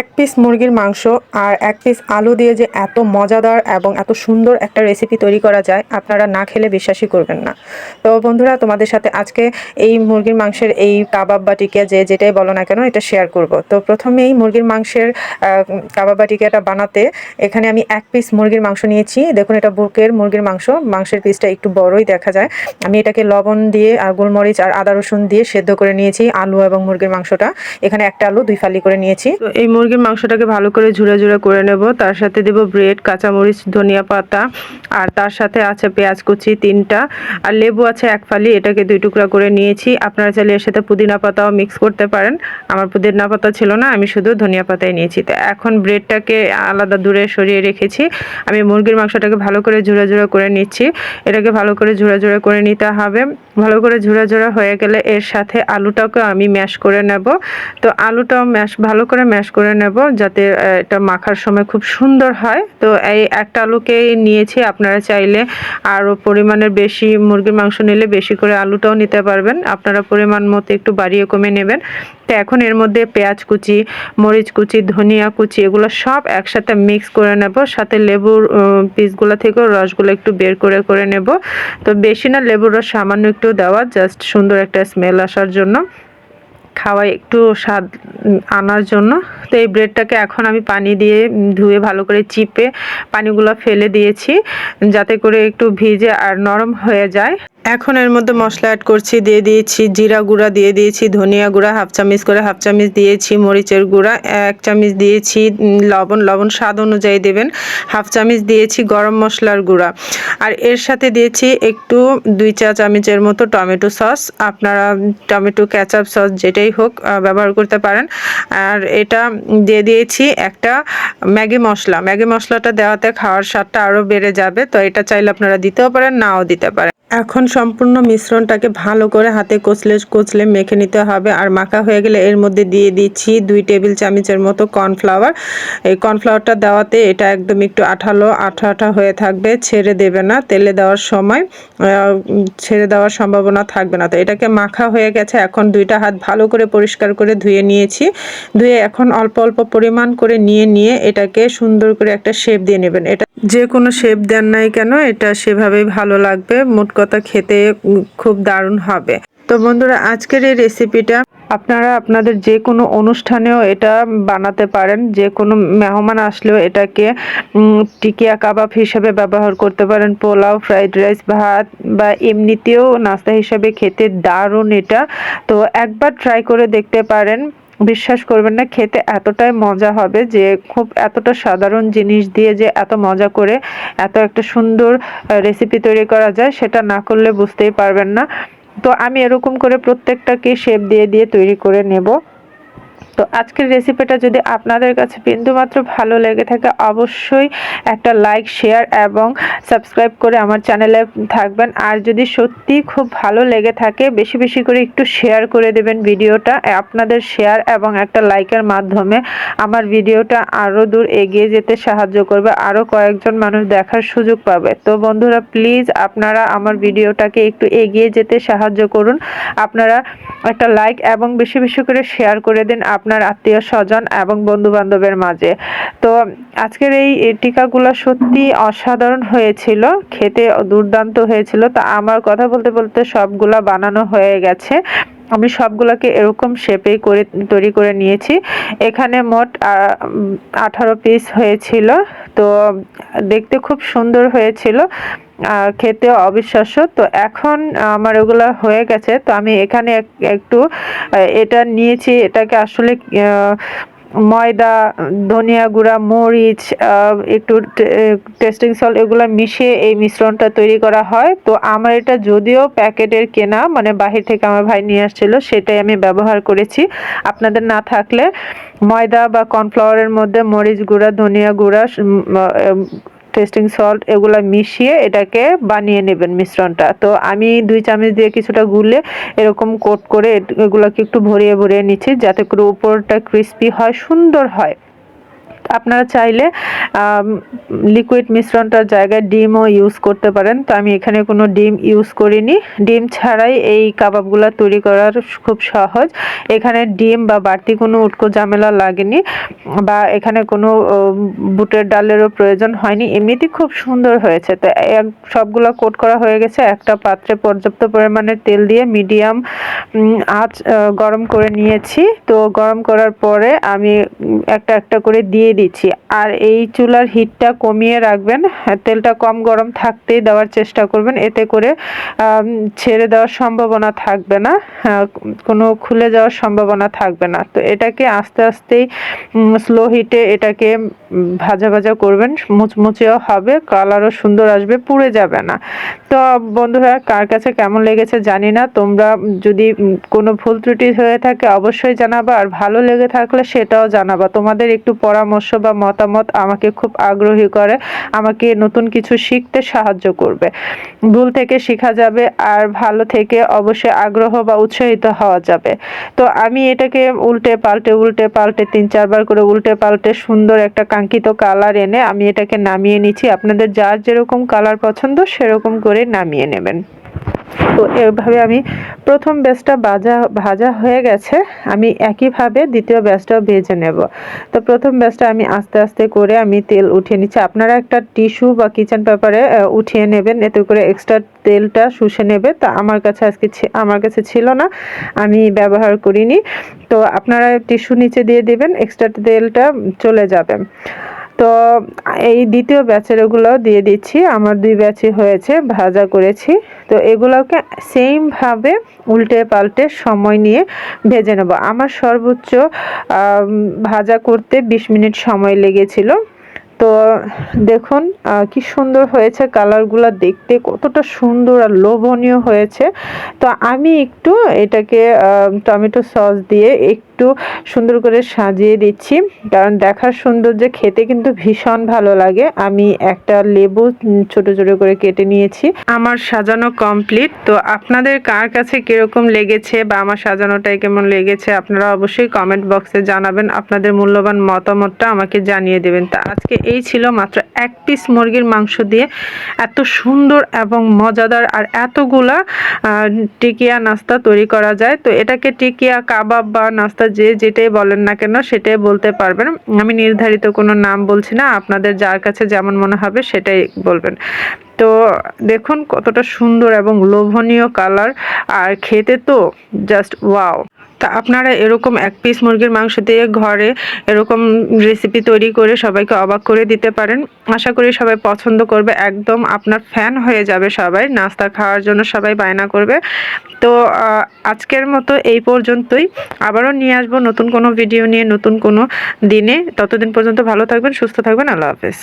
এক পিস মুরগির মাংস আর এক পিস আলু দিয়ে যে এত মজাদার এবং এত সুন্দর একটা রেসিপি তৈরি করা যায়, আপনারা না খেলে বিশ্বাসই করবেন না। তো বন্ধুরা, তোমাদের সাথে আজকে এই মুরগির মাংসের এই কাবাব বা টিকিয়া যে যেটাই বলো না কেন, এটা শেয়ার করব। তো প্রথমেই মুরগির মাংসের কাবাব বা টিকিয়াটা বানাতে এখানে আমি এক পিস মুরগির মাংস নিয়েছি। দেখুন, এটা বুকের মুরগির মাংস। মাংসের পিসটা একটু বড়ই দেখা যায়। আমি এটাকে লবণ দিয়ে আর গোলমরিচ আর আদা রসুন দিয়ে সেদ্ধ করে নিয়েছি আলু এবং মুরগির মাংসটা। এখানে একটা আলু, দুই ফালি করে নিয়েছি। তো এই মুরগির মাংসটাকে ভালো করে ঝুড়ে ঝুড়ে করে নেব। তার সাথে দেব ব্রেড, কাঁচামরিচ, ধনিয়া পাতা, আর তার সাথে আছে পেঁয়াজ কুচি তিনটা, আর লেবু আছে এক ফালি, এটাকে দুই টুকরা করে নিয়েছি। আপনারা চাইলে এর সাথে পুদিনা পাতাও মিক্স করতে পারেন। আমার পুদিনা পাতা ছিল না, আমি শুধু ধনিয়া পাতাই নিয়েছি। তো এখন ব্রেডটাকে আলাদা দূরে সরিয়ে রেখেছি। আমি মুরগির মাংসটাকে ভালো করে ঝুড়ে ঝুড়ে করে নিচ্ছি। এটাকে ভালো করে ঝুড়ে ঝুড়ে করে নিতে হবে। ভালো করে ঝুড়ে ঝুড়ে হয়ে গেলে এর সাথে আলুটাকে আমি ম্যাশ করে নেব। তো আলুটাও ম্যাশ, ভালো করে ম্যাশ করে নেব যাতে এটা মাখার সময় খুব সুন্দর হয়। তো এই একটা আলুকে নিয়েছি, আপনারা চাইলে আরও পরিমাণের বেশি মুরগির মাংস নিলে বেশি করে আলুটাও নিতে পারবেন। আপনারা পরিমাণ মতো একটু বাড়িয়ে কমে নেবেন। তো এখন এর মধ্যে পেঁয়াজ কুচি, মরিচ কুচি, ধনিয়া কুচি, এগুলো সব একসাথে মিক্স করে নেব। সাথে লেবুর পিসগুলো থেকেও রসগুলো একটু বের করে করে নেব। তো বেশি না, লেবুর রস সামান্য একটু দেওয়া, জাস্ট সুন্দর একটা স্মেল আসার জন্য। খাওয়াই একটু স্বাদ আনার জন্য। তো এই ব্রেডটাকে এখন আমি পানি দিয়ে ধুয়ে ভালো করে চিপে পানিগুলো ফেলে দিয়েছি, যাতে করে একটু ভিজে আর নরম হয়ে যায়। এখন এর মধ্যে মশলা অ্যাড করছি, দিয়ে দিয়েছি জিরা গুঁড়া, দিয়ে দিয়েছি ধনিয়া গুঁড়া হাফ চামচ করে হাফ চামচ দিয়েছি মরিচের গুঁড়া, এক চামচ দিয়েছি লবণ লবণ স্বাদ অনুযায়ী দেবেন হাফ চামচ দিয়েছি গরম মশলার গুঁড়া। আর এর সাথে দিয়েছি একটু দুই চা চামচের মতো টমেটো সস, আপনারা টমেটো ক্যাচাপ সস যেটাই হোক ব্যবহার করতে পারেন। আর এটা দিয়ে দিয়েছি একটা ম্যাগি মশলা। ম্যাগি মশলাটা দেওয়াতে খাওয়ার স্বাদটা আরও বেড়ে যাবে, তো এটা চাইলে আপনারা দিতেও পারেন, নাও দিতে পারেন। এখন সম্পূর্ণ মিশ্রণটাকে ভালো করে হাতে কচলে কচলে মেখে নিতে হবে। আর মাখা হয়ে গেলে এর মধ্যে দিয়ে দিচ্ছি দুই টেবিল চামচের মতো কর্নফ্লাওয়ার। এই কর্নফ্লাওয়ারটা দেওয়াতে এটা একদম একটু আঠালো আঠা আঠা হয়ে থাকবে, ছেড়ে দেবে না। তেলে দেওয়ার সময় ছেড়ে দেওয়ার সম্ভাবনা থাকবে না। তো এটাকে মাখা হয়ে গেছে। এখন দুইটা হাত ভালো করে পরিষ্কার করে ধুয়ে নিয়েছি। ধুয়ে এখন অল্প অল্প পরিমাণ করে নিয়ে নিয়ে এটাকে সুন্দর করে একটা শেপ দিয়ে নেবেন। এটা যে কোনো শেপ দেন নাই কেন, এটা সেভাবেই ভালো লাগবে। মোট কথা খেতে খুব দারুণ হবে। তো বন্ধুরা, আজকের এই রেসিপিটা আপনারা আপনাদের যে কোনো অনুষ্ঠানেও এটা বানাতে পারেন। যে কোনো মেহমান আসলেও এটাকে টিকিয়া কাবাব হিসাবে ব্যবহার করতে পারেন। পোলাও ফ্রাইড রাইস ভাত, বা এমনিতেও নাস্তা হিসাবে খেতে দারুণ এটা। তো একবার ট্রাই করে দেখতে পারেন। বিশ্বাস করবেন না, খেতে এতটাই মজা হবে যে, খুব এতটা সাধারণ জিনিস দিয়ে যে এত মজা করে এত একটা সুন্দর রেসিপি তৈরি করা যায়, সেটা না করলে বুঝতেই পারবেন না। তো আমি এরকম করে প্রত্যেকটাকে শেপ দিয়ে দিয়ে তৈরি করে নেব। তো আজকের রেসিপিটা যদি আপনাদের কাছে বিন্দুমাত্র ভালো লেগে থাকে, অবশ্যই একটা লাইক শেয়ার এবং সাবস্ক্রাইব করে আমার চ্যানেলে থাকবেন। আর যদি সত্যি খুব ভালো লেগে থাকে, বেশি বেশি করে একটু শেয়ার করে দেবেন ভিডিওটা আপনাদের শেয়ার এবং একটা লাইকের মাধ্যমে আমার ভিডিওটা আরও দূর এগিয়ে যেতে সাহায্য করবে আরও কয়েকজন মানুষ দেখার সুযোগ পাবে। তো বন্ধুরা প্লিজ আপনারা আমার ভিডিওটাকে একটু এগিয়ে যেতে সাহায্য করুন। আপনারা একটা লাইক এবং বেশি বেশি করে শেয়ার করে দিন আপনার আত্মীয় স্বজন এবং বন্ধু বান্ধবের মাঝে। তো আজকের এই টিকাগুলো সত্যি অসাধারণ হয়েছিল, খেতে দুর্দান্ত হয়েছিল। তা আমার কথা বলতে বলতে সবগুলা বানানো হয়ে গেছে। আমি সবগুলোকে এরকম শেপে করে, তৈরি করে নিয়েছি। এখানে মোট আঠারো পিস হয়েছিল। তো দেখতে খুব সুন্দর হয়েছিল খেতে অবিশ্বাস্য। তো এখন আমার ওগুলো হয়ে গেছে, তো আমি এখানে এক- একটু এটা নিয়েছি, এটাকে আসলে ময়দা, ধনিয়া গুঁড়া, মরিচ একটু টেস্টিং সল্ট এগুলো মিশিয়ে এই মিশ্রণটা তৈরি করা হয়। তো আমার এটা যদিও প্যাকেটের কেনা মানে বাহির থেকে আমার ভাই নিয়ে আসছিল, সেটাই আমি ব্যবহার করেছি। আপনাদের না থাকলে ময়দা বা কর্নফ্লাওয়ারের মধ্যে মরিচ গুঁড়া, ধনিয়া গুঁড়া টেস্টিং সল্ট এগুলো মিশিয়ে এটাকে বানিয়ে নেবেন মিশ্রণটা। তো আমি দুই চামচ দিয়ে কিছুটা গুলে এরকম কোট করে এগুলোকে একটু ভরিয়ে ভরিয়ে নিচ্ছি যাতে করে উপরটা ক্রিস্পি হয়, সুন্দর হয়। আপনারা চাইলে লিকুইড মিশ্রণটার জায়গায় ডিমও ইউজ করতে পারেন। তো আমি এখানে কোনো ডিম ইউজ করিনি। ডিম ছাড়াই এই কাবাবগুলো তৈরি করার খুব সহজ। এখানে ডিম বা বাড়তি কোনো উটকো ঝামেলা লাগেনি বা এখানে কোনো বুটের ডালেরও প্রয়োজন হয়নি। এমনিতেই খুব সুন্দর হয়েছে। তো এক, সবগুলো কোট করা হয়ে গেছে। একটা পাত্রে পর্যাপ্ত পরিমাণে তেল দিয়ে মিডিয়াম আঁচ গরম করে নিয়েছি। তো গরম করার পরে আমি একটা একটা করে দিয়ে দিচ্ছি। আর এই চুলার হিটটা কমিয়ে রাখবেন। তেলটা কম গরম থাকতেই দেওয়ার চেষ্টা করবেন। এতে করে ছেড়ে দেওয়ার সম্ভাবনা থাকবে না। কোনো খুলে যাওয়ার সম্ভাবনা থাকবে না। তো এটাকে আস্তে আস্তেই স্লো হিটে এটাকে ভাজা ভাজা করবেন। মুচমুচেও হবে। কালারও সুন্দর আসবে। পুড়ে যাবে না। তো বন্ধুরা কার কাছে কেমন লেগেছে জানি না। তোমরা যদি কোনো ভুল ত্রুটি হয়ে থাকে অবশ্যই জানাবা, আর ভালো লেগে থাকলে সেটাও জানাবা। তোমাদের একটু পরামর্শ বা মতামত আমাকে খুব আগ্রহী করে, আমাকে নতুন কিছু শিখতে সাহায্য করবে। ভুল থেকে শেখা যাবে, আর ভালো থেকে অবশ্যই আগ্রহ বা উৎসাহিত হওয়া যাবে। তো আমি এটাকে উল্টে পাল্টে উল্টে পাল্টে, তিন চারবার করে উল্টে পাল্টে সুন্দর একটা কাঙ্ক্ষিত কালার এনে আমি এটাকে নামিয়ে নিচ্ছি। আপনাদের যার যেরকম কালার পছন্দ সেরকম করে নামিয়ে নেবেন। তো এভাবে আমি প্রথম ব্যাচটা ভাজা ভাজা হয়ে গেছে। আমি একইভাবে দ্বিতীয় ব্যাচটাও ভেজে নেব। তো প্রথম ব্যাচটা আমি আস্তে আস্তে করে আমি তেল উঠিয়ে নিচ্ছি। আপনারা একটা টিস্যু বা কিচেন পেপারে উঠিয়ে নেবেন। এতে করে এক্সট্রা তেলটা শুষে নেবে। তা আমার কাছে আজকে আমার কাছে ছিল না। আমি ব্যবহার করিনি। তো আপনারা টিস্যু নিচে দিয়ে দেবেন। এক্সট্রা তেলটা চলে যাবে। তো এই দ্বিতীয় ব্যাচের ওগুলো দিয়ে দিচ্ছি। আমার দুই ব্যাচই হয়েছে, ভাজা করেছি। তো এগুলোকে সেমভাবে উল্টে পাল্টে সময় নিয়ে ভেজে নেব। আমার সর্বোচ্চ ভাজা করতে ২০ মিনিট সময় লেগেছিল। তো দেখুন কি সুন্দর হয়েছে কালারগুলো দেখতে, কতটা সুন্দর আর লোভনীয় হয়েছে। তো আমি একটু এটাকে টমেটো সস দিয়ে একটু সুন্দর করে সাজিয়ে দিচ্ছি। কারণ দেখার সৌন্দর্য খেতে কিন্তু ভীষণ ভালো লাগে। আমি একটা লেবু ছোট ছোট করে কেটে নিয়েছি। আমার সাজানো কমপ্লিট তো আপনাদের কার কাছে কীরকম লেগেছে বা আমার সাজানোটাই কেমন লেগেছে, আপনারা অবশ্যই কমেন্ট বক্সে জানাবেন। আপনাদের মূল্যবান মতামতটা আমাকে জানিয়ে দেবেন। তা আজকে এই ছিল মাত্র এক পিস মুরগির মাংস দিয়ে। এত সুন্দর এবং মজাদার আর এতগুলা টিকিয়া নাস্তা তৈরি করা যায়। তো এটাকে টিকিয়া, কাবাব বা নাস্তা যে যেটাই বলেন না কেন সেটাই বলতে পারবেন। আমি নির্ধারিত কোনো নাম বলছি না, আপনাদের যার কাছে যেমন মনে হবে সেটাই বলবেন। তো দেখুন কতটা সুন্দর এবং লোভনীয় কালার আর খেতে তো জাস্ট ওয়াও তা আপনারা এরকম এক পিস মুরগির মাংস দিয়ে ঘরে এরকম রেসিপি তৈরি করে সবাইকে অবাক করে দিতে পারেন। আশা করি সবাই পছন্দ করবে। একদম আপনার ফ্যান হয়ে যাবে সবাই। নাস্তা খাওয়ার জন্য সবাই বায়না করবে। তো আজকের মতো এই পর্যন্তই। আবারও নিয়ে আসব নতুন কোনো ভিডিও নিয়ে, নতুন কোনো দিনে। ততদিন পর্যন্ত ভালো থাকবেন, সুস্থ থাকবেন। আল্লাহ হাফেজ।